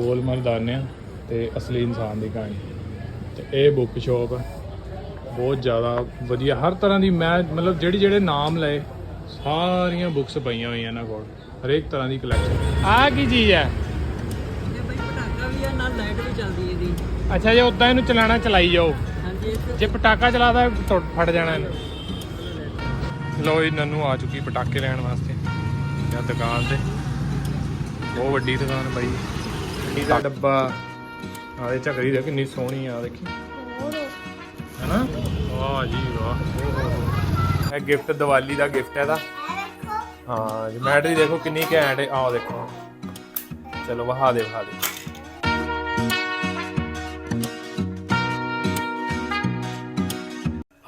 ਗੋਲ ਮਰਦਾਨੇ ਤੇ ਅਸਲੀ ਇਨਸਾਨ ਦੀ ਕਹਾਣੀ। ਤੇ ਇਹ ਬੁੱਕ ਸ਼ਾਪ ਹੈ ਬਹੁਤ ਜ਼ਿਆਦਾ ਵਧੀਆ। ਹਰ ਤਰ੍ਹਾਂ ਦੀ ਮੈਂ ਮਤਲਬ ਜਿਹੜੀ ਜਿਹੜੇ ਨਾਮ ਲਏ ਸਾਰੀਆਂ ਬੁੱਕਸ ਪਈਆਂ ਹੋਈਆਂ ਇਹਨਾਂ ਕੋਲ। ਹਰੇਕ ਤਰ੍ਹਾਂ ਦੀ ਕਲੈਕਸ਼ਨ ਆ ਕੀ ਚੀਜ਼ ਹੈ? ਇਹ ਬਈ ਪਟਾਕਾ ਵੀ ਆ ਨਾਲ ਲਾਈਟ ਵੀ ਚੱਲਦੀ ਹੈ ਇਹਦੀ। ਅੱਛਾ ਜੇ ਉਦਾਂ ਇਹਨੂੰ ਚਲਾਣਾ ਚਲਾਈ ਜਾਓ। ਹਾਂਜੀ ਜੇ ਪਟਾਕਾ ਚਲਾਦਾ ਫਟ ਜਾਣਾ ਇਹਨੂੰ। ਲੋ ਇਹ ਨੰਨੂ ਆ ਚੁੱਕੀ ਪਟਾਕੇ ਲੈਣ ਵਾਸਤੇ। ਜਾਂ ਦੁਕਾਨ ਤੇ। ਬਹੁਤ ਵੱਡੀ ਦੁਕਾਨ ਬਾਈ। ਇਹਦਾ ਡੱਬਾ। ਆਹ ਇਹ ਝਕਰੀ ਦੇ ਕਿੰਨੀ ਸੋਹਣੀ ਆ ਦੇਖੀ। ਹੈਨਾ? ਵਾਹ ਜੀ ਵਾਹ। ਇਹ ਗਿਫਟ ਦੀਵਾਲੀ ਦਾ ਗਿਫਟ ਹੈ ਇਹਦਾ। ਹਾਂ ਜਮੈਟਰੀ ਦੇਖੋ ਕਿੰਨੀ ਘੈਂਟ ਹੈ। ਆਹ ਦੇਖੋ। ਚਲੋ ਵਹਾ ਦੇ ਵਹਾ ਦੇ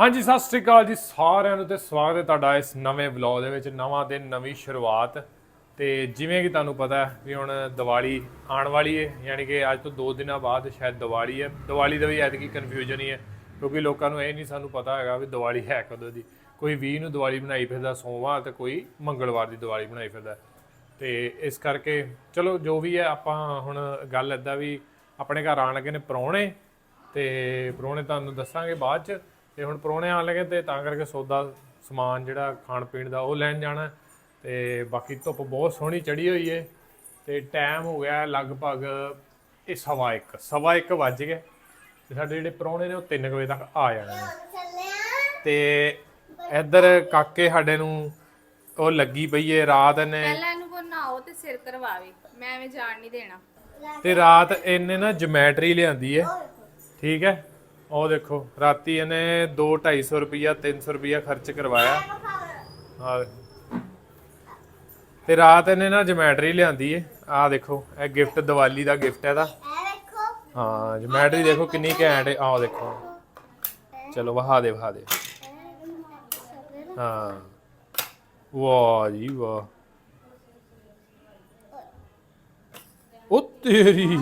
ਹਾਂਜੀ ਸਤਿ ਸ੍ਰੀ ਅਕਾਲ ਜੀ। ਸਾਰਿਆਂ ਨੂੰ ਤੇ ਸਵਾਗਤ ਹੈ ਤੁਹਾਡਾ ਇਸ ਨਵੇਂ ਵਲੌਗ ਦੇ ਵਿੱਚ। ਨਵਾਂ ਦਿਨ ਨਵੀਂ ਸ਼ੁਰੂਆਤ। ਤੇ ਜਿਵੇਂ ਕਿ ਤੁਹਾਨੂੰ ਪਤਾ ਵੀ ਹੁਣ ਦੀਵਾਲੀ ਆਉਣ ਵਾਲੀ ਹੈ, ਯਾਨੀ ਕਿ ਅੱਜ ਤੋਂ 2 ਦਿਨਾਂ ਬਾਅਦ ਸ਼ਾਇਦ ਦੀਵਾਲੀ ਹੈ। ਦੀਵਾਲੀ ਦਾ ਵੀ ਐਤਕੀ ਕਨਫਿਊਜ਼ਨ ਹੀ ਹੈ, ਕਿਉਂਕਿ ਲੋਕਾਂ ਨੂੰ ਇਹ ਨਹੀਂ ਸਾਨੂੰ ਪਤਾ ਹੈਗਾ ਵੀ ਦੀਵਾਲੀ ਹੈ ਕਦੋਂ ਦੀ। ਕੋਈ 20 ਨੂੰ ਦੀਵਾਲੀ ਬਣਾਈ ਫਿਰਦਾ, ਸੋਮਵਾਰ ਤੇ ਕੋਈ ਮੰਗਲਵਾਰ ਦੀ ਦੀਵਾਲੀ ਬਣਾਈ ਫਿਰਦਾ। ਤੇ ਇਸ ਕਰਕੇ ਚਲੋ, ਜੋ ਵੀ ਹੈ, ਆਪਾਂ ਹੁਣ ਗੱਲ ਏਦਾਂ ਵੀ ਆਪਣੇ ਘਰ ਆਣ ਲੱਗੇ ਨੇ ਪ੍ਰਾਹੁਣੇ, ਤੇ ਪ੍ਰਾਹੁਣੇ ਤੁਹਾਨੂੰ ਦੱਸਾਂਗੇ ਬਾਅਦ ਚ। ਤੇ ਹੁਣ ਪ੍ਰਾਹੁਣੇ ਆਣ ਲੱਗੇ ਤੇ ਤਾਂ ਕਰਕੇ ਸੌਦਾ, ਸਮਾਨ ਜਿਹੜਾ ਖਾਣ ਪੀਣ ਦਾ ਉਹ ਲੈਣ ਜਾਣਾ। ਤੇ ਬਾਕੀ ਧੁੱਪ ਬਹੁਤ ਸੋਹਣੀ ਚੜੀ ਹੋਈ ਏ ਤੇ ਟਾਈਮ ਹੋ ਗਿਆ ਲਗਭਗ ਇਹ ਸਵਾ ਇੱਕ ਸਵਾ ਇੱਕ ਵੱਜ ਗਏ ਤੇ ਸਾਡੇ ਜਿਹੜੇ ਪ੍ਰਾਹੁਣੇ ਨੇ ਉਹ 3 ਵਜੇ ਤੱਕ ਆ ਜਾਣੇ ਨੇ। ਤੇ ਇੱਧਰ ਕਾਕੇ ਸਾਡੇ ਨੂੰ ਉਹ ਲੱਗੀ ਪਈ ਏ ਰਾਤ ਨੇ ਪਹਿਲਾਂ ਇਹਨੂੰ ਕੋ ਨਹਾਓ ਤੇ ਸਿਰ ਕਰਵਾਵੇ ਮੈਂ ਐਵੇਂ ਜਾਣ ਨਹੀਂ ਦੇਣਾ। ਤੇ ਰਾਤ ਇਹਨੇ ਨਾ ਜਮੈਟਰੀ ਲਿਆਂਦੀ ਏ ਠੀਕ ਹੈ ਉਹ ਦੇਖੋ ਰਾਤੀ ਇਹਨੇ 2 250 ਰੁਪਿਆ 300 ਰੁਪਿਆ ਖਰਚ ਕਰਵਾਇਆ। ਹਾਂ ਤੇ ਰਾਤ ਇਹਨੇ ਨਾ ਜਮੈਟਰੀ ਲਿਆਂਦੀ ਏ। ਆਹ ਦੇਖੋ, ਇਹ ਗਿਫਟ ਦੀਵਾਲੀ ਦਾ ਗਿਫਟ ਹੈ ਇਹਦਾ। ਹਾਂ ਜਮੈਟਰੀ ਦੇਖੋ ਕਿੰਨੀ ਘੈਂਟ ਹੈ ਆਹ ਦੇਖੋ। ਚਲੋ ਵਹਾ ਦੇ ਵਹਾ ਦੇ। ਹਾਂ। ਵਾਹ ਜੀ ਵਾਹ। ਉਹ ਤੇਰੀ।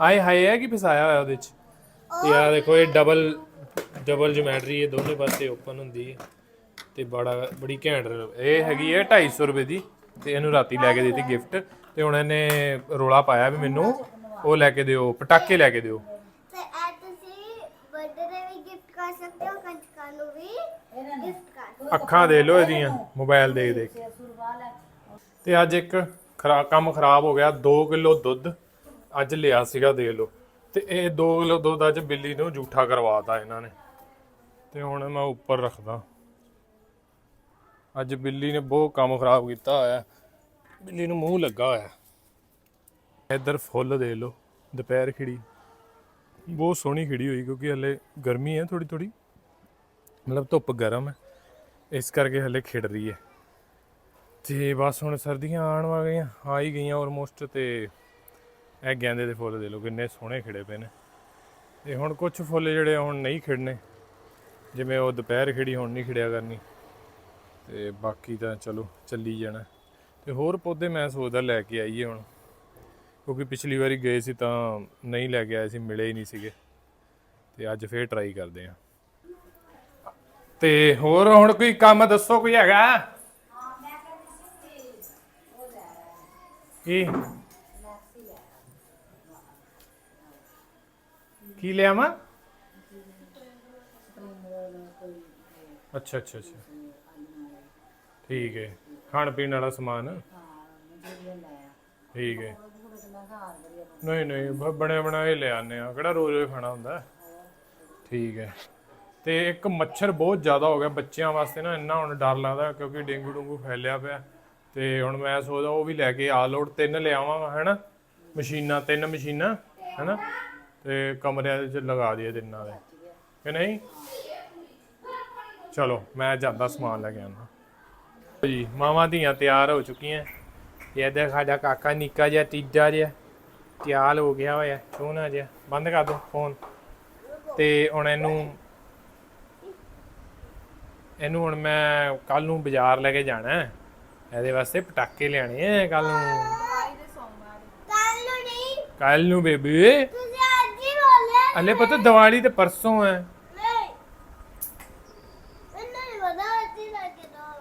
ਆਏ ਹਾਏ ਹੈ ਕਿ ਫਸਾਇਆ ਹੋਇਆ ਉਹਦੇ ਚ? ਤੇ ਆ ਦੇਖੋ, ਇਹ ਡਬਲ ਡਬਲ ਜਮੈਟਰੀ ਇਹ ਦੋਨੇ ਪਾਸੇ ਓਪਨ ਹੁੰਦੀ ਹੈ ਤੇ ਬੜਾ, ਬੜੀ ਘੈਂਟ ਇਹ ਹੈਗੀ ਹੈ 250 ਰੁਪਏ ਦੀ। ਤੇ ਇਹਨੂੰ ਰਾਤੀ ਲੈ ਕੇ ਦਿੱਤੀ ਗਿਫਟ ਤੇ ਹੁਣ ਇਹਨੇ ਰੋਲਾ ਪਾਇਆ ਵੀ ਮੈਨੂੰ ਉਹ ਲੈ ਕੇ ਦਿਓ ਪਟਾਕੇ ਲੈ ਕੇ ਦਿਓ। ਤੇ ਇਹ ਤੁਸੀਂ ਬਰਥਡੇ ਦੇ ਵੀ ਗਿਫਟ ਕਰ ਸਕਦੇ ਹੋ ਕੰਚਕਾਂ ਨੂੰ ਵੀ ਗਿਫਟ ਕਰ ਅੱਖਾਂ ਦੇ ਲੋ ਇਹਦੀਆਂ ਮੋਬਾਈਲ ਦੇਖ ਦੇਖ। ਕੇ। ਤੇ ਅੱਜ ਇੱਕ ਖਰਾ ਕੰਮ ਖਰਾਬ ਹੋ ਗਿਆ 2 ਕਿਲੋ ਦੁੱਧ ਅੱਜ ਲਿਆ ਸੀਗਾ ਦੇ ਲੋ ਤੇ ਇਹ 2 ਕਿਲੋ ਦੁੱਧ ਅੱਜ ਬਿੱਲੀ ਨੂੰ ਝੂਠਾ ਕਰਵਾਤਾ ਇਹਨਾਂ ਨੇ। ਤੇ ਹੁਣ ਮੈਂ ਉੱਪਰ ਰੱਖਦਾ। ਅੱਜ ਬਿੱਲੀ ਨੇ ਬਹੁਤ ਕੰਮ ਖਰਾਬ ਕੀਤਾ ਹੋਇਆ। ਬਿੱਲੀ ਨੂੰ ਮੂੰਹ ਲੱਗਾ ਹੋਇਆ। ਇੱਧਰ ਫੁੱਲ ਦੇ ਲੋ ਦੁਪਹਿਰ ਖਿੜੀ। ਬਹੁਤ ਸੋਹਣੀ ਖਿੜੀ ਹੋਈ ਕਿਉਂਕਿ ਹਲੇ ਗਰਮੀ ਹੈ ਥੋੜੀ ਥੋੜੀ ਮਤਲਬ ਧੁੱਪ ਗਰਮ ਹੈ, ਇਸ ਕਰਕੇ ਹਲੇ ਖਿੜ ਰਹੀ ਹੈ। ਤੇ ਬਸ ਹੁਣ ਸਰਦੀਆਂ ਆਉਣ ਵਾਲੀਆਂ, ਆ ਹੀ ਗਈਆਂ ਆਲਮੋਸਟ ਤੇ ਇਹ ਗੈਂਦੇ ਦੇ ਫੁੱਲ ਦੇ ਲੋ ਕਿੰਨੇ ਸੋਹਣੇ ਖਿੜੇ ਪਏ ਨੇ। ਤੇ ਹੁਣ ਕੁਝ ਫੁੱਲ ਜਿਹੜੇ ਹੁਣ ਨਹੀਂ ਖਿੜਨੇ, ਜਿਵੇਂ ਉਹ ਦੁਪਹਿਰ ਖਿੜੀ ਹੁਣ ਨਹੀਂ ਖਿੜਿਆ ਕਰਨੀ। ਤੇ ਬਾਕੀ ਤਾਂ ਚਲੋ ਚੱਲੀ ਜਾਣਾ। ਤੇ ਹੋਰ ਪੌਦੇ ਮੈਂ ਸੋਚਦਾ ਲੈ ਕੇ ਆਈਏ ਹੁਣ। ਕਿਉਂਕਿ ਪਿਛਲੀ ਵਾਰੀ ਗਏ ਸੀ ਤਾਂ ਨਹੀਂ ਲੈ ਕੇ ਆਏ ਸੀ, ਮਿਲੇ ਹੀ ਨਹੀਂ ਸੀਗੇ। ਤੇ ਅੱਜ ਫੇਰ ਟਰਾਈ ਕਰਦੇ ਆਂ ਤੇ ਹੋਰ ਹੁਣ ਕੋਈ ਕੰਮ ਦੱਸੋ ਕੋਈ ਹੈਗਾ? ਕੀ? ਕੀ ਲਿਆ ਅੱਛਾ ਅੱਛਾ ਅੱਛਾ। ਠੀਕ ਹੈ ਖਾਣ ਪੀਣ ਵਾਲਾ ਸਮਾਨ। ਠੀਕ ਹੈ। ਨਹੀਂ ਨਹੀਂ ਬਣੇ ਬਣਾਏ ਲੈ ਆਨੇ ਆ ਕਿਹੜਾ ਰੋਜ਼ ਰੋਜ਼ ਖਾਣਾ ਹੁੰਦਾ? ਠੀਕ ਹੈ। ਤੇ ਇੱਕ ਮੱਛਰ ਬਹੁਤ ਜ਼ਿਆਦਾ ਹੋ ਗਿਆ ਬੱਚਿਆਂ ਵਾਸਤੇ ਨਾ ਇੰਨਾ ਹੁਣ ਡਰ ਲੱਗਦਾ ਕਿਉਂਕਿ ਡੇਂਗੂ ਡੂੰਗੂ ਫੈਲਿਆ ਪਿਆ। ਤੇ ਹੁਣ ਮੈਂ ਸੋਚਦਾ ਉਹ ਵੀ ਲੈ ਕੇ ਆ ਲੋਡ ਤਿੰਨ ਲਿਆਵਾਂ ਹੈਨਾ? ਮਸ਼ੀਨਾਂ ਤਿੰਨ ਮਸ਼ੀਨਾਂ ਹੈਨਾ? ਤੇ ਕਮਰਿਆਂ ਦੇ ਵਿੱਚ ਲਗਾ ਦਈਏ ਤਿੰਨਾਂ ਦੇ। ਕਿ ਨਹੀਂ? ਚਲੋ ਮੈਂ ਜਾਂਦਾ ਸਮਾਨ ਲੈ ਕੇ ਆਉਣਾ ਜੀ ਮਾਵਾਂ ਧੀਆਂ ਤਿਆਰ ਹੋ ਚੁੱਕੀਆਂ। ਇਹ ਦੇਖ ਸਾਡਾ ਕਾਕਾ ਨਿੱਕਾ ਜਿਹਾ ਤੀਜਾ ਜਿਹਾ ਤਿਆਰ ਹੋ ਗਿਆ ਹੋਇਆ ਸੋਹਣਾ ਜਿਹਾ। ਬੰਦ ਕਰ ਦੋ ਫੋਨ ਤੇ ਹੁਣ ਇਹਨੂੰ ਇਹਨੂੰ ਹੁਣ ਮੈਂ ਕੱਲ ਨੂੰ ਬਾਜ਼ਾਰ ਲੈ ਕੇ ਜਾਣਾ। ਹੈ। ਇਹਦੇ ਵਾਸਤੇ ਪਟਾਕੇ ਲਿਆਣੇ ਆ ਕੱਲ ਨੂੰ। ਕੱਲ ਨੂੰ ਨਹੀਂ। ਕੱਲ ਨੂੰ ਬੇਬੀ। ਤੁਸੀਂ ਅੱਜ ਹੀ ਬੋਲਿਆ ਹਲੇ ਪਤਾ ਦੀਵਾਲੀ ਤੇ ਪਰਸੋਂ ਹੈ ਨਹੀਂ ਮੈਨੂੰ ਨਹੀਂ ਪਤਾ ਅੱਜ ਹੀ ਲੈ ਕੇ ਦੋ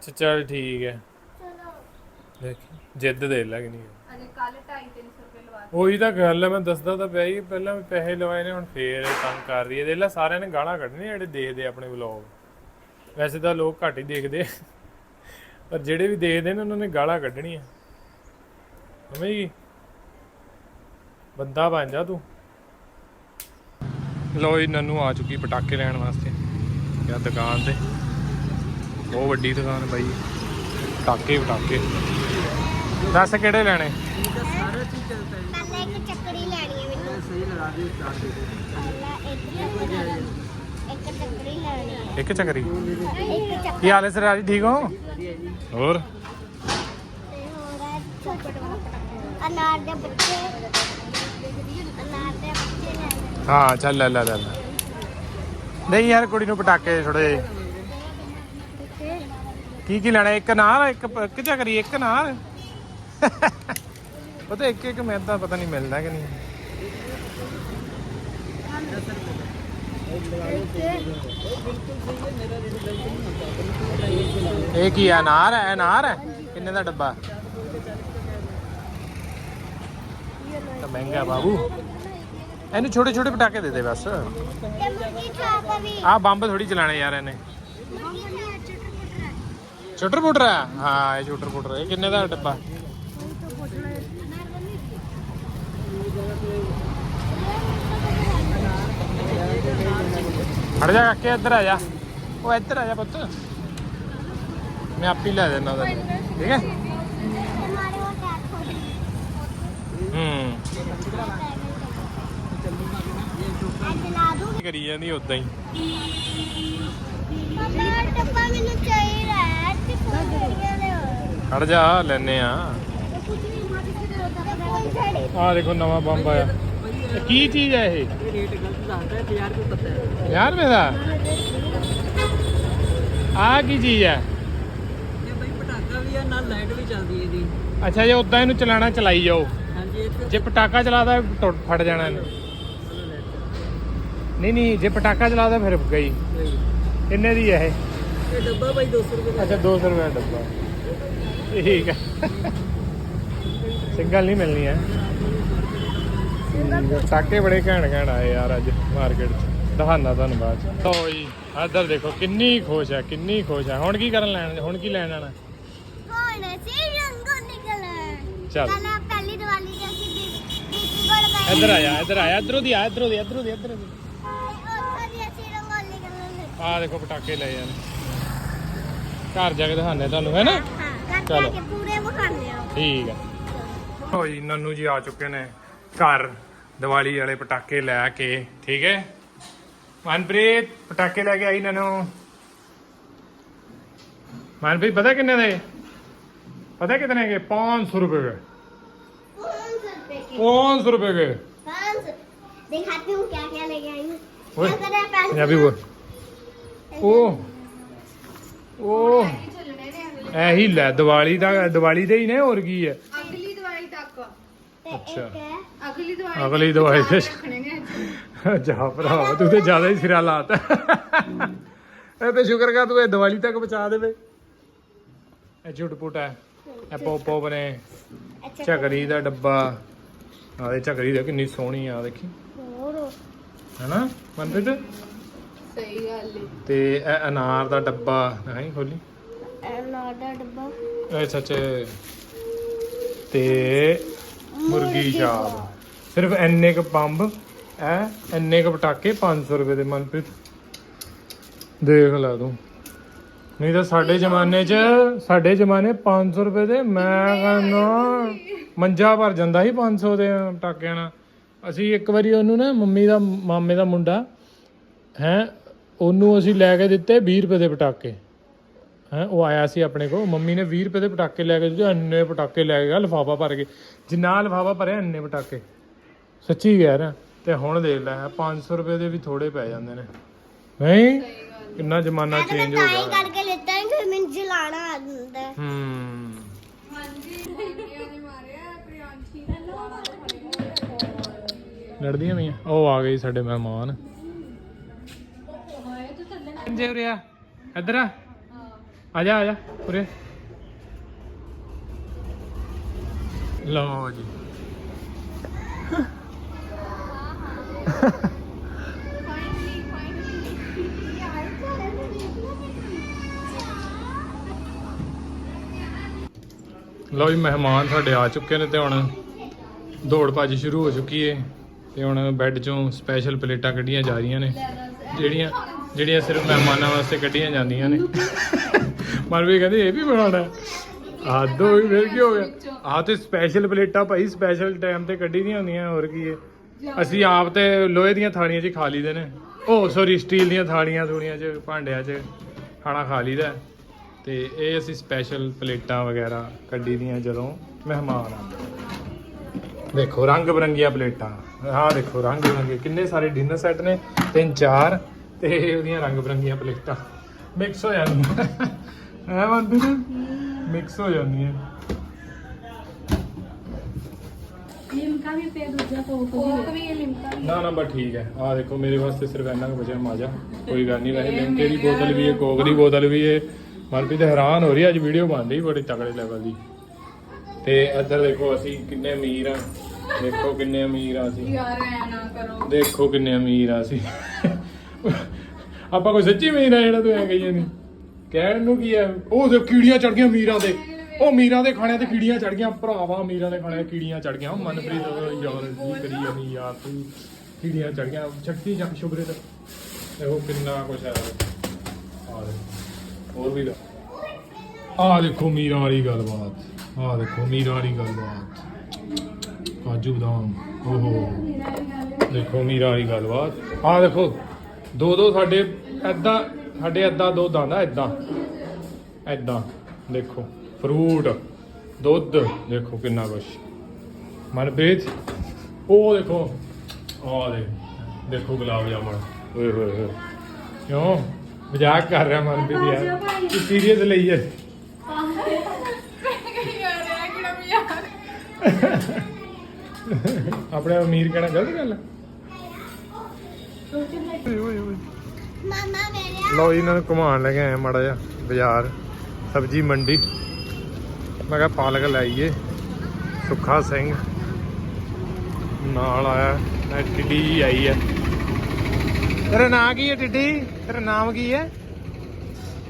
ਅੱਛਾ ਚੱਲ ਠੀਕ ਹੈ। ਚਲੋ। ਦੇਖ ਜਿੱਦ ਦੇ ਲੱਗਣੀ ਅਜੇ ਕੱਲ 2.5 300 ਰੁਪਏ ਲਵਾ ਉਹੀ ਤਾਂ ਗੱਲ ਹੈ ਮੈਂ ਦੱਸਦਾ ਤਾਂ ਪਿਆ ਹੀ ਪਹਿਲਾਂ ਵੀ ਪੈਸੇ ਲਵਾਏ ਨੇ ਹੁਣ ਫੇਰ ਇਹ ਤੰਗ ਕਰ ਰਹੀ ਹੈ। ਦੇਖ ਲੈ ਸਾਰਿਆਂ ਨੇ ਗਾਲਾਂ ਕੱਢਣੀਆਂ ਜਿਹੜੇ ਦੇਖਦੇ ਆ ਆਪਣੇ ਵਲੌਗ। ਵੈਸੇ ਤਾਂ ਲੋਕ ਘੱਟ ਹੀ ਦੇਖਦੇ ਆ। ਪਰ ਜਿਹੜੇ ਵੀ ਦੇਖਦੇ ਨੇ ਉਹਨਾਂ ਨੇ ਗਾਲਾਂ ਕੱਢਣੀਆਂ। ਸਮਝ ਗਈ? ਬੰਦਾ ਬਣ ਜਾ ਤੂੰ। ਲੋ ਜੀ ਨੰਨੂ ਆ ਚੁੱਕੀ ਪਟਾਕੇ ਲੈਣ ਵਾਸਤੇ। ਯਾ ਦੁਕਾਨ ਤੇ। ਬਹੁਤ ਵੱਡੀ ਦੁਕਾਨ ਬਾਈ। ਪਟਾਕੇ ਪਟਾਕੇ। ਦੱਸ ਕਿਹੜੇ ਲੈਣੇ? ਸਾਰਾ ਚੀਜ਼ ਚੱਲਦਾ ਹੈ ਪਹਿਲਾਂ ਇੱਕ ਚੱਕਰੀ। ਲੈਣੀ ਹੈ ਮੈਨੂੰ ਸਹੀ ਲਗਾ ਦੇ ਚਾਰ ਦੇ ਇੱਕ ਇੱਕ ਲੈਣੀ ਹੈ ਇੱਕ ਚੱਕਰੀ ਇੱਕ ਚੱਕਰੀ ਕੀ ਹਾਲ ਹੈ ਸਰ? ਠੀਕ ਹੋ? ਹੋਰ? ਅਨਾਰ ਦੇ ਬੱਚੇ ਅਨਾਰ ਦੇ ਬੱਚੇ ਹਾਂ, ਚੱਲ, ਲੈ ਲੈ ਲੈ ਲੈ। ਨਹੀਂ ਯਾਰ, ਕੁੜੀ ਨੂੰ ਪਟਾਕੇ ਥੋੜੇ ਕੀ ਕੀ ਲੈਣਾ? ਇੱਕ ਨਾਰ ਇੱਕ ਇੱਕ ਚੱਕਰੀ ਇੱਕ ਨਾਰ ਉਹ ਤਾਂ ਇੱਕ ਇੱਕ ਮੈਂ ਤਾਂ ਪਤਾ ਨਹੀਂ ਮਿਲਦਾ ਕਿ ਨਹੀਂ। ਇਹ ਕੀ ਹੈ ਅਨਾਰ ਹੈ ਅਨਾਰ ਹੈ? ਕਿੰਨੇ ਦਾ ਡੱਬਾ? ਤਾਂ ਮਹਿੰਗਾ ਬਾਬੂ। ਇਹਨੂੰ ਛੋਟੇ ਛੋਟੇ ਪਟਾਕੇ ਦੇ ਦੇ ਬਸ। ਆਹ ਬੰਬ ਥੋੜੀ ਚਲਾਣੇ ਯਾਰ ਇਹਨੇ। ਸ਼ੂਟਰ ਬੂਟਰ ਆ ਹਾਂ ਇਹ ਸ਼ੂਟਰ ਬੂਟਰ ਇਹ ਕਿੰਨੇ ਦਾ ਡੱਬਾ? ਹਟ ਜਾ ਕਾਕੇ ਇੱਧਰ ਆ ਜਾ। ਉਹ ਇੱਧਰ ਆ ਜਾ ਪੁੱਤ। ਮੈਂ ਆਪੀ ਲੈ ਦੇਣਾ ਉਹਦਾ ਠੀਕ ਹੈ? ਹੂੰ। ਕਰੀ ਜਾਂਦੀ ਉਦਾਂ ਹੀ। ਮੰਮਾ ਡੱਬਾ ਮੈਨੂੰ ਚਾਹੀਦਾ। ਹਟ ਜਾ ਲੈਨੇ ਆ ਆ ਦੇਖੋ ਨਵਾਂ ਬੰਬ ਆਇਆ। ਕੀ ਚੀਜ਼ ਹੈ ਇਹ? ਰੇਟ ਗਲਤ ਦੱਸਦਾ ਹੈ ਰੁਪਏ ਦਾ ਆ ਕੀ ਚੀਜ਼ ਹੈ? ਅੱਛਾ ਜੇ ਉਦਾਂ ਇਹਨੂੰ ਚਲਾਣਾ ਚਲਾਈ ਜਾਓ। ਜੇ ਪਟਾਕਾ ਚਲਾਦਾ ਫਟ ਜਾਣਾ ਇਹਨੂੰ। ਨਹੀਂ ਨਹੀਂ ਜੇ ਪਟਾਕਾ ਚਲਾਦਾ ਫਿਰ ਗਈ। ਇੰਨੇ ਦੀ ਹੈ ਇਹ? ਇਹ ਡੱਬਾ ਭਾਈ 200 ਰੁਪਏ ਅੱਛਾ 200 ਰੁਪਏ ਦਾ ਡੱਬਾ। ਠੀਕ ਹੈ। ਸਿੰਗਲ ਨਹੀਂ ਮਿਲਣੀ ਹੈ। ਸਾਕੇ ਬੜੇ ਘੈਂਟ ਘੈਂਟ ਆਏ ਯਾਰ ਅੱਜ ਮਾਰਕੀਟ 'ਚ। ਦਿਖਾਣਾ ਤੁਹਾਨੂੰ ਬਾਅਦ 'ਚ। ਜੀ ਇੱਧਰ ਦੇਖੋ ਕਿੰਨੀ ਖੁਸ਼ ਹੈ ਕਿੰਨੀ ਖੁਸ਼ ਹੈ। ਹੁਣ ਕੀ ਕਰਨ ਲੈਣ ਹੁਣ ਕੀ ਲੈਣ ਆਣਾ ਹੁਣ ਅਸੀਂ ਰੰਗੋ ਨਿਕਲਣ। ਚੱਲ। ਪਹਿਲੀ ਦੀਵਾਲੀ ਤੇ ਅਸੀਂ ਬੀਬੀ ਕੋਲ ਗਏ ਇੱਧਰ ਆਇਆ ਇੱਧਰ ਆਇਆ ਇੱਧਰੋਂ ਦੀ ਆ ਇੱਧਰੋਂ ਦੀ ਇੱਧਰੋਂ ਦੀ ਇੱਧਰੋਂ ਦੀ। ਆ ਦੇਖੋ ਪਟਾਕੇ ਲਏ ਜਾਂਦੇ ਘਰ ਜਾ ਕੇ ਦਿਖਾਣੇ ਤੁਹਾਨੂੰ ਹੈ ਨਾ हाँ घर चलो। जाके पूरे वो खाने आओ ਠੀਕ ਹੈ ਹੋ ਜੀ ਨੰਨੂ ਜੀ ਆ ਚੁੱਕੇ ਨੇ ਘਰ ਦੀਵਾਲੀ ਵਾਲੇ ਪਟਾਕੇ ਲੈ ਕੇ ਠੀਕ ਹੈ ਮਨਪ੍ਰੀਤ ਪਟਾਕੇ ਲੈ ਕੇ ਆਈ ਨਨੂ ਮਨਪ੍ਰੀਤ ਪਤਾ ਕਿੰਨੇ ਦੇ ਪਤਾ ਕਿਤਨੇ ਕੇ 500 ਰੁਪਏ ਕੇ पाँच सौ रुपए के 500 ਰੁਪਏ ਕੇ पाँच सौ दिखाती हूँ क्या क्या लेके आई हूँ ओए, क्या कर ਉਹ ਚੱਲਣੇ ਨੇ ਲੈ ਦੀਵਾਲੀ ਦਾ ਦੀਵਾਲੀ ਦੇ ਹੀ ਨੇ ਹੋਰ ਕੀ ਹੈ? ਅਗਲੀ ਦਵਾਈ ਤੱਕ। ਅੱਛਾ। ਅਗਲੀ ਦਵਾਈ ਅਗਲੀ ਦੀਵਾਲੀ ਤੇ- ਰੱਖਣੇ ਭਰਾ ਤੂੰ ਤੇ ਜ਼ਿਆਦਾ ਹੀ ਸਿਰਾ ਲਾਤਾ। ਇਹ ਤੇ ਸ਼ੁਕਰ ਕਰ ਤੂੰ ਇਹ ਦੀਵਾਲੀ ਤੱਕ ਬਚਾ ਦੇਵੇ। ਇਹ ਝੁੱਟਪੁੱਟ ਹੈ। ਇਹ ਪੋਪੋ ਬਨੇ ਝਕਰੀ ਦਾ ਡੱਬਾ। ਆਹ ਇਹ ਝਕਰੀ ਦਾ ਕਿੰਨੀ ਸੋਹਣੀ ਆ ਦੇਖੀ। ਹੋਰ। ਹੈਨਾ ਮਨਪ੍ਰੀਤ? ਤੇ ਇਹ ਅਨਾਰ ਦਾ ਡੱਬਾ ਹੈ ਖੋਲੀ। ਇਹ ਨਾਲ ਦਾ ਡੱਬਾ। ਇਹ ਸੱਚ ਤੇ ਮੁਰਗੀ ਸ਼ਾਪ ਸਿਰਫ ਐਨੇ ਕ ਪੰਬ ਐ ਐਨੇ ਕ ਪਟਾਕੇ 500 ਰੁਪਏ ਦੇ ਮਨਪ੍ਰੀਤ। ਦੇਖ ਲੈ ਤੂੰ। ਨਹੀਂ ਤਾਂ ਸਾਡੇ ਜ਼ਮਾਨੇ 'ਚ ਸਾਡੇ ਜ਼ਮਾਨੇ 500 ਰੁਪਏ ਦੇ ਮੈਂ ਕਹਿੰਦਾ ਮੰਜਾ ਭਰ ਜਾਂਦਾ ਸੀ 500 ਦੇ ਪਟਾਕਿਆਂ ਨਾਲ। ਅਸੀਂ ਇੱਕ ਵਾਰੀ ਉਹਨੂੰ ਨਾ ਮੰਮੀ ਦਾ ਮਾਮੇ ਦਾ ਮੁੰਡਾ ਹੈ ਉਹਨੂੰ ਅਸੀਂ ਲੈ ਕੇ ਦਿੱਤੇ 20 ਰੁਪਏ ਦੇ ਪਟਾਕੇ। ਹੈ ਉਹ ਆਇਆ ਸੀ ਆਪਣੇ ਕੋਲ। ਮੰਮੀ ਨੇ 20 ਰੁਪਏ ਦੇ ਪਟਾਕੇ ਲੈ ਕੇ ਦਿੱਤੇ ਅੰਨੇ ਪਟਾਕੇ ਲੈ ਗਿਆ ਲਫਾਫਾ ਭਰ ਕੇ। ਜਿੰਨਾ ਲਫਾਫਾ ਭਰਿਆ ਅੰਨੇ ਪਟਾਕੇ। ਸੱਚੀ ਗਿਆ ਨਾ ਤੇ ਹੁਣ ਦੇਖ ਲੈ 500 ਰੁਪਏ ਦੇ ਵੀ ਥੋੜੇ ਪੈ ਜਾਂਦੇ ਨੇ। ਨਹੀਂ ਕਿੰਨਾ ਜ਼ਮਾਨਾ ਚੇਂਜ ਹੋ ਗਿਆ। ਲੜਦੀਆਂ ਮੀਆਂ ਉਹ ਆ ਗਈ ਸਾਡੇ ਮਹਿਮਾਨ। ਜੇ ਉਰੇ ਆ। ਇੱਧਰ ਆ। ਆ ਜਾ ਆ ਜਾ, ਉਰੇ। ਲਓ ਜੀ। ਲਓ ਜੀ, ਮਹਿਮਾਨ ਸਾਡੇ ਆ ਚੁੱਕੇ ਨੇ ਤੇ ਹੁਣ ਦੌੜ ਭੱਜ ਸ਼ੁਰੂ ਹੋ ਚੁੱਕੀ ਏ ਤੇ ਹੁਣ ਬੈੱਡ ਚੋਂ ਸਪੈਸ਼ਲ ਪਲੇਟਾਂ ਕੱਢੀਆਂ ਜਾ ਰਹੀਆਂ ਨੇ, ਜਿਹੜੀਆਂ ਜਿਹੜੀਆਂ ਸਿਰਫ ਮਹਿਮਾਨਾਂ ਵਾਸਤੇ ਕੱਢੀਆਂ ਜਾਂਦੀਆਂ ਨੇ। ਮਨਵੀ ਕਹਿੰਦੀ, ਇਹ ਵੀ ਬਣਾਉਣਾ ਆ ਦੋ ਫਿਰ ਕੀ ਹੋ ਗਿਆ? ਆ ਤੇ ਸਪੈਸ਼ਲ ਪਲੇਟਾਂ ਭਾਈ ਸਪੈਸ਼ਲ ਟਾਈਮ ਤੇ ਕੱਢੀ ਦੀਆਂ ਹੁੰਦੀਆਂ, ਹੋਰ ਕੀ ਏ ਅਸੀਂ ਆਪ ਤੇ ਲੋਹੇ ਦੀਆਂ ਥਾਲੀਆਂ 'ਚ ਖਾ ਲਈਦੇ ਨੇ। ਉਹ ਸੌਰੀ ਸਟੀਲ ਦੀਆਂ ਥਾਲੀਆਂ ਥੂੜੀਆਂ 'ਚ, ਭਾਂਡਿਆਂ 'ਚ ਖਾਣਾ ਖਾ ਲਈਦਾ ਤੇ ਇਹ ਅਸੀਂ ਸਪੈਸ਼ਲ ਪਲੇਟਾਂ ਵਗੈਰਾ ਕੱਢੀ ਦੀਆਂ ਜਦੋਂ ਮਹਿਮਾਨ ਆਉਂਦੇ ਦੇਖੋ, ਰੰਗ ਬਰੰਗੀਆਂ ਪਲੇਟਾਂ। ਆਹ ਦੇਖੋ, ਰੰਗ ਬਰੰਗੇ ਕਿੰਨੇ ਸਾਰੇ ਡਿਨਰ ਸੈੱਟ ਨੇ। ਤਿੰਨ, ਚਾਰ ਤੇ ਉਹਦੀਆਂ ਰੰਗ ਬਰੰਗੀਆਂ ਪਲੇਟਾਂ ਮਿਕਸ ਹੋ ਜਾਂਦੀਆਂ। ਐ ਬੰਦੇ ਮਿਕਸ ਹੋ ਜਾਂਦੀਆਂ। ਲਿਮਕਾ ਵੀ ਪਿਆ ਦੂਜਾ ਕੋਕ ਕੋਕ ਵੀ ਹੈ ਲਿਮਕਾ ਵੀ ਨਾ ਨਾ ਬਸ ਠੀਕ ਹੈ। ਆਹ ਦੇਖੋ ਮੇਰੇ ਵਾਸਤੇ ਸਿਰਫ ਇੰਨਾ ਕੁ ਬਚਿਆ ਮਾਜਾ। ਕੋਈ ਗੱਲ ਨਹੀਂ ਵੈਸੇ ਲਿਮਕੇ ਦੀ ਬੋਤਲ ਵੀ ਹੈ ਕੋਕ ਦੀ ਬੋਤਲ ਵੀ ਹੈ। ਮਨਪ੍ਰੀਤ ਹੈਰਾਨ ਹੋ ਰਹੀ ਹੈ ਅੱਜ ਵੀਡੀਓ ਬਣ ਰਹੀ ਬੜੀ ਤਗੜੇ ਲੈਵਲ ਦੀ। ਤੇ ਇੱਧਰ ਦੇਖੋ ਅਸੀਂ ਕਿੰਨੇ ਅਮੀਰ ਆ ਦੇਖੋ ਕਿੰਨੇ ਅਮੀਰ ਆ ਅਸੀਂ। ਯਾਰ ਐ ਨਾ ਕਰੋ। ਦੇਖੋ ਕਿੰਨੇ ਅਮੀਰ ਆ ਅਸੀਂ। ਆਪਾਂ ਕੋਈ ਸੱਚੀ ਅਮੀਰ ਆ ਜਿਹੜਾ ਤੂੰ ਐ ਕਹੀ ਜਾਂਦੀ। ਕਹਿਣ ਨੂੰ ਕੀ ਹੈ ਉਹ ਦੇ ਕੀੜੀਆਂ ਚੜ ਗਈਆਂ ਅਮੀਰਾਂ ਦੇ। ਉਹ ਮੀਰਾਂ ਦੇ ਖਾਣਿਆਂ ਤੇ ਕੀੜੀਆਂ ਚੜ ਗਈਆਂ। ਭਰਾਵਾ, ਅਮੀਰਾਂ ਦੇ ਖਾਣਿਆਂ ਤੇ ਕੀੜੀਆਂ ਚੜ ਗਈਆਂ। ਮਨਪ੍ਰੀਤ ਯਾਰ, ਕੀ ਕਰੀ ਜਾਂਦੀ ਯਾਰ ਤੂੰ? ਕੀੜੀਆਂ ਚੜ ਗਈਆਂ। ਸ਼ਕਤੀ ਜਾਂ ਸ਼ੁਭਰੇ ਤੇ। ਦੇਖੋ ਕਿੰਨਾ ਕੁਛ ਹੈ। ਆ ਦੇਖੋ, ਹੋਰ ਵੀ ਆ ਦੇਖੋ ਅਮੀਰਾਂ ਵਾਲੀ ਗੱਲਬਾਤ। ਆ ਦੇਖੋ ਅਮੀਰਾਂ ਵਾਲੀ ਗੱਲਬਾਤ। ਕਾਜੂ ਬਦਾਮ, ਓਹੋ। ਦੇਖੋ ਮੀਰਾ ਵਾਲੀ ਗੱਲਬਾਤ। ਆ ਦੇਖੋ। ਦੋ ਦੋ ਸਾਡੇ ਐਦਾਂ ਸਾਡੇ ਐਦਾਂ ਦੋ ਦਾਂਦਾ ਐਦਾਂ ਐਦਾਂ ਦੇਖੋ ਫਰੂਟ ਦੁੱਧ ਦੇਖੋ ਕਿੰਨਾ ਕੁਛ। ਮਨਪ੍ਰੀਤ ਉਹ ਦੇਖੋ ਆ ਦੇ ਦੇਖੋ ਗੁਲਾਬ ਜਾਮਣ। ਓਏ ਹੋਏ ਹੋਏ। ਕਿਉਂ? ਮਜ਼ਾਕ ਕਰ ਰਿਹਾ ਮਨਪ੍ਰੀਤ ਯਾਰ। ਤੂੰ ਸੀਰੀਅਸ ਲਈ ਹੈ ਯਾਰ ਆਪਣੇ ਆਪ ਅਮੀਰ ਕਹਿਣਾ ਗਲਤ ਗੱਲ ਹੈ ਮਾਮਾ ਮੇਰੇ ਜੀ, ਇਹਨਾਂ ਨੂੰ ਘੁਮਾਉਣ ਲੈ ਕੇ ਆਏ ਮਾੜਾ ਜਿਹਾ ਬਾਜ਼ਾਰ ਸਬਜੀ ਮੰਡੀ। ਮੈਂ ਕਿਹਾ ਪਾਲਕ ਲਾਈਏ ਸੁੱਖਾ ਸਿੰਘ ਨਾਲ ਆਇਆ ਮੈਂ ਟਿੱਡੀ ਜੀ ਆਈ ਹੈ ਤੇਰਾ ਨਾਂ ਕੀ ਹੈ ਟਿੱਡੀ? ਤੇਰਾ ਨਾਮ ਕੀ ਹੈ?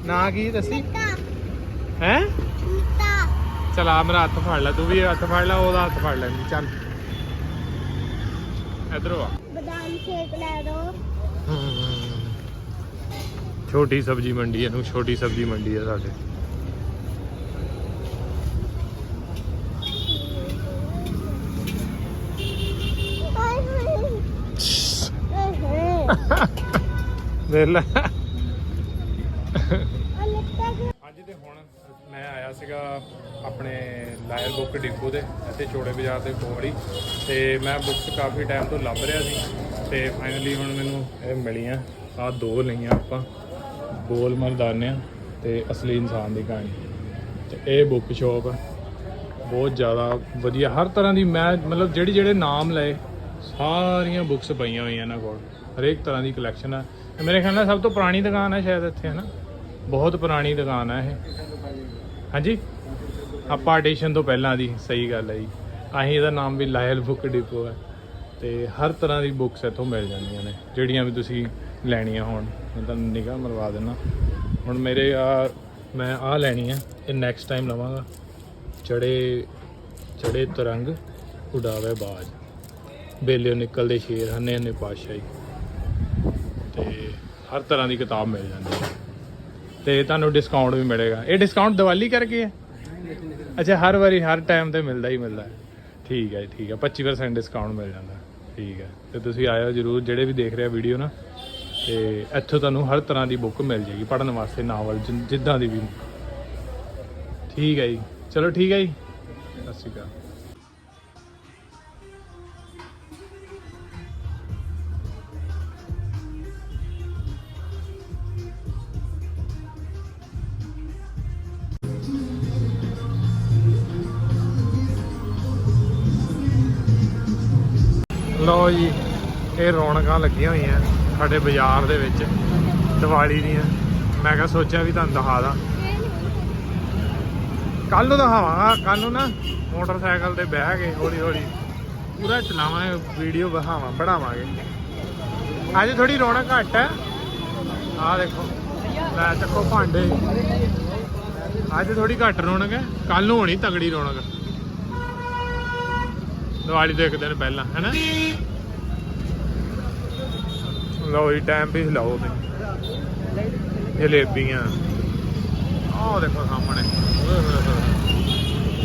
ਨਾਂ ਕੀ ਦੱਸੀ? ਹੈ? ਚਲ ਆ ਮੇਰਾ ਹੱਥ ਫੜ ਲੈ ਤੂੰ ਵੀ ਹੱਥ ਫੜ ਲੈ ਉਹਦਾ ਹੱਥ ਫੜ ਲੈਂਦੀ ਚੱਲ। ਇਧਰੋਂ ਆ। ਬਦਾਮ ਸ਼ੇਕ ਲੈ ਦੋ। ਛੋਟੀ ਸਬਜੀ ਮੰਡੀ ਇਹਨੂੰ ਛੋਟੀ ਸਬਜੀ ਮੰਡੀ ਹੈ ਸਾਡੇ। ਦੇਖ ਲੈ ਅਲੱਤਾ ਅੱਜ ਤੇ ਹੁਣ ਮੈਂ ਆਇਆ ਸੀਗਾ ਆਪਣੇ ਲਾਇਰ ਬੁੱਕ ਡਿਪੂ ਦੇ, ਇੱਥੇ ਚੋੜੇ ਬਾਜ਼ਾਰ ਦੇ ਕੋਲ ਹੀ। ਤੇ ਮੈਂ ਬੁੱਕਸ ਕਾਫੀ ਟਾਈਮ ਤੋਂ ਲੱਭ ਰਿਹਾ ਸੀ। ਤੇ ਫਾਈਨਲੀ ਹੁਣ ਮੈਨੂੰ ਇਹ ਮਿਲੀਆਂ। ਆ ਦੋ ਲਈਆਂ ਆਪਾਂ। ਬੋਲ ਮਰਦਾਨਿਆਂ ਤੇ ਅਸਲੀ ਇਨਸਾਨ ਦੀ ਕਹਾਣੀ। ਤੇ ਇਹ ਬੁੱਕ ਸ਼ਾਪ ਬਹੁਤ ਜ਼ਿਆਦਾ ਵਧੀਆ। ਹਰ ਤਰ੍ਹਾਂ ਦੀ ਮੈਂ ਮਤਲਬ ਜਿਹੜੀ ਜਿਹੜੇ ਨਾਮ ਲਏ, ਸਾਰੀਆਂ ਬੁੱਕਸ ਪਈਆਂ ਹੋਈਆਂ ਇਹਨਾਂ ਕੋਲ। ਹਰੇਕ ਤਰ੍ਹਾਂ ਦੀ ਕਲੈਕਸ਼ਨ ਹੈ ਤੇ ਮੇਰੇ ਖਿਆਲ ਨਾਲ ਸਭ ਤੋਂ ਪੁਰਾਣੀ ਦੁਕਾਨ ਹੈ ਸ਼ਾਇਦ ਇੱਥੇ ਹੈ ਨਾ ਬਹੁਤ ਪੁਰਾਣੀ ਦੁਕਾਨ ਹੈ ਇਹ। ਹਾਂਜੀ? ਆ ਪਾਰਟੀਸ਼ਨ ਤੋਂ ਪਹਿਲਾਂ ਦੀ, ਸਹੀ ਗੱਲ ਹੈ ਜੀ। ਅਸੀਂ ਇਹਦਾ ਨਾਮ ਵੀ ਲਾਇਲ ਬੁੱਕ ਡਿਪੋ ਹੈ ਤੇ ਹਰ ਤਰ੍ਹਾਂ ਦੀ ਬੁੱਕਸ ਇੱਥੋਂ ਮਿਲ ਜਾਂਦੀਆਂ ਨੇ, ਜਿਹੜੀਆਂ ਵੀ ਤੁਸੀਂ ਲੈਣੀਆਂ ਹੋਣ। ਮੈਂ ਤੁਹਾਨੂੰ ਨਿਗਾਹ ਮਰਵਾ ਦਿੰਦਾ। ਹੁਣ ਮੇਰੇ ਆ, ਮੈਂ ਆ ਲੈਣੀ ਹੈ ਇਹ ਨੈਕਸਟ ਟਾਈਮ ਲਵਾਂਗਾ। ਚੜੇ ਚੜੇ ਤਰੰਗ ਉਡਾਵੇ ਬਾਜ। ਬੇਲਿਓ ਨਿਕਲਦੇ ਸ਼ੇਰ, ਹਨੇ ਹਨੇ ਪਾਸ਼ਾਹੀ ਤੇ ਹਰ ਤਰ੍ਹਾਂ ਦੀ ਕਿਤਾਬ ਮਿਲ ਜਾਂਦੀ ਹੈ ਤੇ ਤੁਹਾਨੂੰ ਡਿਸਕਾਊਂਟ ਵੀ ਮਿਲੇਗਾ। ਇਹ ਡਿਸਕਾਊਂਟ ਦੀਵਾਲੀ ਕਰਕੇ ਹੈ? ਅੱਛਾ ਹਰ ਵਾਰੀ ਹਰ ਟਾਈਮ ਤੇ ਮਿਲਦਾ ਹੀ ਮਿਲਦਾ ਠੀਕ ਹੈ ਜੀ, ਠੀਕ ਹੈ। 25% ਡਿਸਕਾਊਂਟ ਮਿਲ ਜਾਂਦਾ ਠੀਕ ਹੈ। ਤੇ ਤੁਸੀਂ ਆਇਓ ਜਰੂਰ ਜਿਹੜੇ ਵੀ ਦੇਖ ਰਹੇ ਆ ਵੀਡੀਓ ਨਾ ਤੇ ਇੱਥੋਂ ਤੁਹਾਨੂੰ ਹਰ ਤਰ੍ਹਾਂ ਦੀ ਬੁੱਕ ਮਿਲ ਜਾਏਗੀ ਪੜਨ ਵਾਸਤੇ ਨਾਵਲ ਜਿੱਦਾਂ ਦੀ ਵੀ। ਠੀਕ ਹੈ ਜੀ। ਚਲੋ ਠੀਕ ਹੈ ਜੀ। ਸਤਿ ਸ਼੍ਰੀ ਅਕਾਲ। ਲਓ ਜੀ, ਇਹ ਰੌਣਕਾਂ ਲੱਗੀਆਂ ਹੋਈਆਂ ਸਾਡੇ ਬਾਜ਼ਾਰ ਦੇ ਵਿੱਚ, ਦੀਵਾਲੀ ਦੀਆਂ। ਮੈਂ ਕਿਹਾ ਸੋਚਿਆ ਵੀ ਤੁਹਾਨੂੰ ਦਿਖਾ ਦਾਂ। ਕੱਲ ਨੂੰ ਦਿਖਾਵਾਂਗਾ ਕੱਲ ਨੂੰ ਨਾ ਮੋਟਰਸਾਈਕਲ ਤੇ ਬਹਿ ਕੇ ਹੌਲੀ ਹੌਲੀ ਪੂਰਾ ਚਲਾਵਾਂਗੇ, ਵੀਡੀਓ ਦਿਖਾਵਾਂ ਬਣਾਵਾਂਗੇ। ਅੱਜ ਥੋੜੀ ਰੌਣਕ ਘੱਟ ਹੈ। ਆਹ ਦੇਖੋ, ਲੈ ਚੱਕੋ ਭਾਂਡੇ। ਅੱਜ ਥੋੜੀ ਘੱਟ ਰੌਣਕ ਹੈ ਕੱਲ ਨੂੰ ਹੋਣੀ ਤਗੜੀ ਰੌਣਕ। ਦੀਵਾਲੀ ਤੋਂ ਇੱਕ ਦਿਨ ਪਹਿਲਾਂ ਹੈਨਾ ਲਓ ਜੀ ਟਾਈਮ ਪੀਸ ਲਾਓ ਤੇ ਜਲੇਬੀਆਂ। ਆਹ ਦੇਖੋ ਸਾਹਮਣੇ।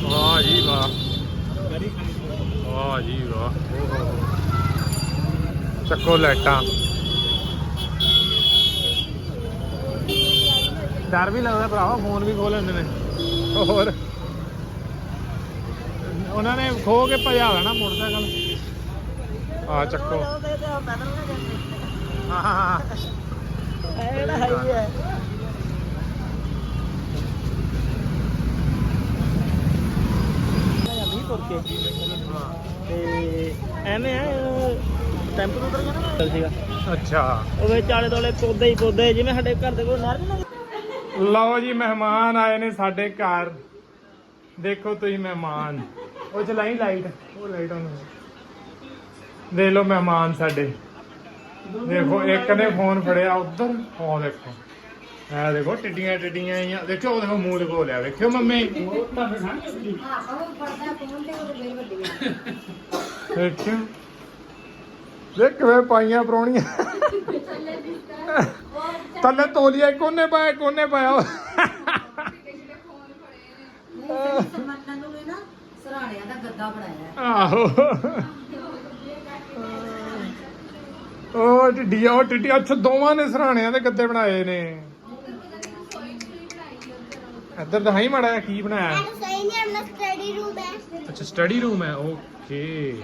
ਵਾਹ ਜੀ ਵਾਹ। ਵਾਹ ਜੀ ਵਾਹ। ਚੱਕੋ ਲਾਈਟਾਂ। ਡਰ ਵੀ ਲੱਗਦਾ ਭਰਾਵਾ, ਫੋਨ ਵੀ ਖੋਲ ਲੈਂਦੇ ਨੇ। ਹੋਰ। ਉਹਨਾਂ ਨੇ ਖੋ ਕੇ ਭਜਾ ਲੈਣਾ ਮੋਟਰਸਾਈਕਲ। ਆ ਚੱਕੋ। ਹਾਂ ਹਾਂ ਹਾਂ ਜਿਹੜਾ ਹਾਈਵੇ ਹੈ ਜਾਂਦੀ ਤੁਰ ਕੇ ਤੇ ਐਵੇਂ ਹੈ ਟੈਂਪੂ ਤੋਂ ਨਾ ਚੱਲ ਸੀਗਾ ਅੱਛਾ ਉਹ ਵਿੱਚ ਆਲੇ ਦੁਆਲੇ ਪੌਦੇ ਹੀ ਪੌਦੇ ਜਿਵੇਂ ਸਾਡੇ ਘਰ ਦੇ ਕੋਲ ਨਹਿਰ ਨਹੀਂ ਲਓ ਜੀ, ਮਹਿਮਾਨ ਆਏ ਨੇ ਸਾਡੇ ਘਰ। ਦੇਖੋ ਤੁਸੀਂ ਮਹਿਮਾਨ। ਉਹ ਚਲਾਈ ਲਾਈਟ ਉਹ ਲਾਈਟ ਆਨ ਦੇਖ ਲਓ ਮਹਿਮਾਨ ਸਾਡੇ। ਦੇਖੋ ਇੱਕ ਨੇ ਫੋਨ ਫੜਿਆ ਉਧਰ ਉਹ ਦੇਖੋ ਇਹ ਦੇਖੋ ਟਿੱਡੀਆਂ ਟਿੱਡੀਆਂ ਆਈਆਂ ਦੇਖੋ ਉਹ ਦੇਖੋ ਮੂੰਹ ਲਗੋ ਲਿਆ ਵੇਖਿਓ ਮੰਮੀ ਦੇਖਿਓ ਦੇਖ ਕਿਵੇਂ ਪਾਈਆਂ ਪਰੋਣੀਆਂ ਥੱਲੇ ਤੋਲੀਆ ਕੋਨੇ ਪਾਇਆ ਕੋਨੇ ਪਾਇਆ ਮੈਨੂੰ ਵੀ ਨਾ ਸਰਾਣਿਆਂ ਦਾ ਗੱਦਾ ਬਣਾਇਆ ਆਹੋ ਉਹ ਟਿੱਡੀਆਂ ਉਹ ਟਿੱਡੀਆਂ ਅੱਛਾ ਦੋਵਾਂ ਨੇ ਸਰਾਣਿਆਂ ਦੇ ਗੱਦੇ ਬਣਾਏ ਨੇ। ਇੱਧਰ ਦਿਖਾਈ ਮਾੜਾ ਜਿਹਾ ਕੀ ਬਣਾਇਆ। ਸਹੀ ਨਹੀਂ ਆਪਣਾ ਸਟੱਡੀ ਰੂਮ ਹੈ। ਅੱਛਾ ਸਟੱਡੀ ਰੂਮ ਹੈ ਓਕੇ